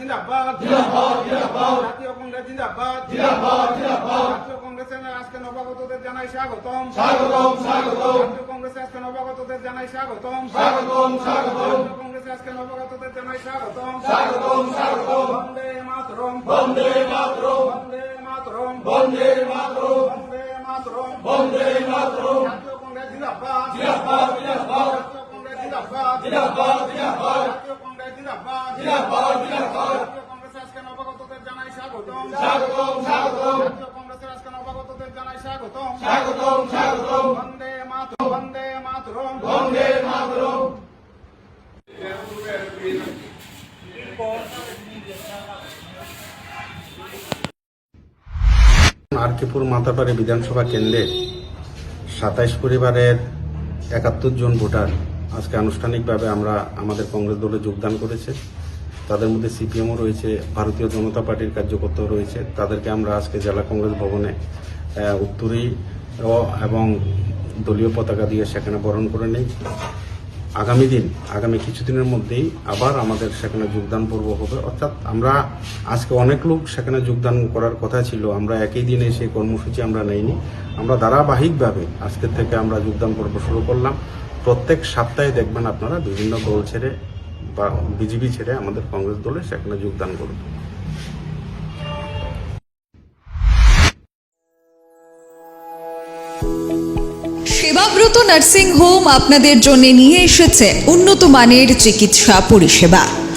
জিন্দাবাদ। জাতীয় কংগ্রেস জিন্দাবাদ। জাতীয় কংগ্রেসের আজকে নবাগতদের জানাই স্বাগতম। জাতীয় কংগ্রেসে আজকে নবাগতদের জানাই স্বাগতম। জাতীয় কংগ্রেসে আজকে নবাগতদের জানাই স্বাগতম। বন্দে মাতরম। বন্দে মাতরম। বন্দে মাতরম। বন্দে মাতরম। বন্দে মাতরম। বন্দে মাতরম। জাতীয় কংগ্রেস জিন্দাবাদ। জিন্দাবাদ জিন্দাবাদ। জাতীয় কংগ্রেস জিন্দাবাদ জিন্দাবাদ। জিন্দাবাদ জাতীয় কংগ্রেস জিন্দাবাদ জিন্দাবাদ জিন্দাবাদ জাতীয় কংগ্রেসে আজকে নবাগতদের জানাই স্বাগতম স্বাগতম। স্বাগতম জাতীয় কংগ্রেসের আজকে নবাগতদের জানাই স্বাগতম। স্বাগতম স্বাগতম। বন্দে মাতরম বন্দে মাতরম। বন্দে মাতরম। আরকিপুর মাতাপাড়ি বিধানসভা কেন্দ্রে সাতাইশ পরিবারের একাত্তর জন ভোটার আজকে আনুষ্ঠানিকভাবে আমরা আমাদের কংগ্রেস দলে যোগদান করেছে। তাদের মধ্যে সিপিএমও রয়েছে ভারতীয় জনতা পার্টির কার্যকর্তাও রয়েছে। তাদেরকে আমরা আজকে জেলা কংগ্রেস ভবনে আহ, উত্তরী এবং দলীয় পতাকা দিয়ে সেখানে বরণ করে নেই। আগামী দিন আগামী কিছুদিনের মধ্যেই আবার আমাদের সেখানে যোগদান পর্ব হবে। অর্থাৎ আমরা আজকে অনেক লোক সেখানে যোগদান করার কথা ছিল আমরা একই দিনে সেই কর্মসূচি আমরা নেইনি। আমরা ধারাবাহিকভাবে আজকের থেকে আমরা যোগদান পর্ব শুরু করলাম। প্রত্যেক সপ্তাহে দেখবেন আপনারা বিভিন্ন দল ছেড়ে বা বিজেপি ছেড়ে আমাদের কংগ্রেস দলে সেখানে যোগদান করবে। সেবাব্রত নার্সিং হোম আপনাদের জন্য নিয়ে এসেছে উন্নত মানের চিকিৎসা পরিষেবা।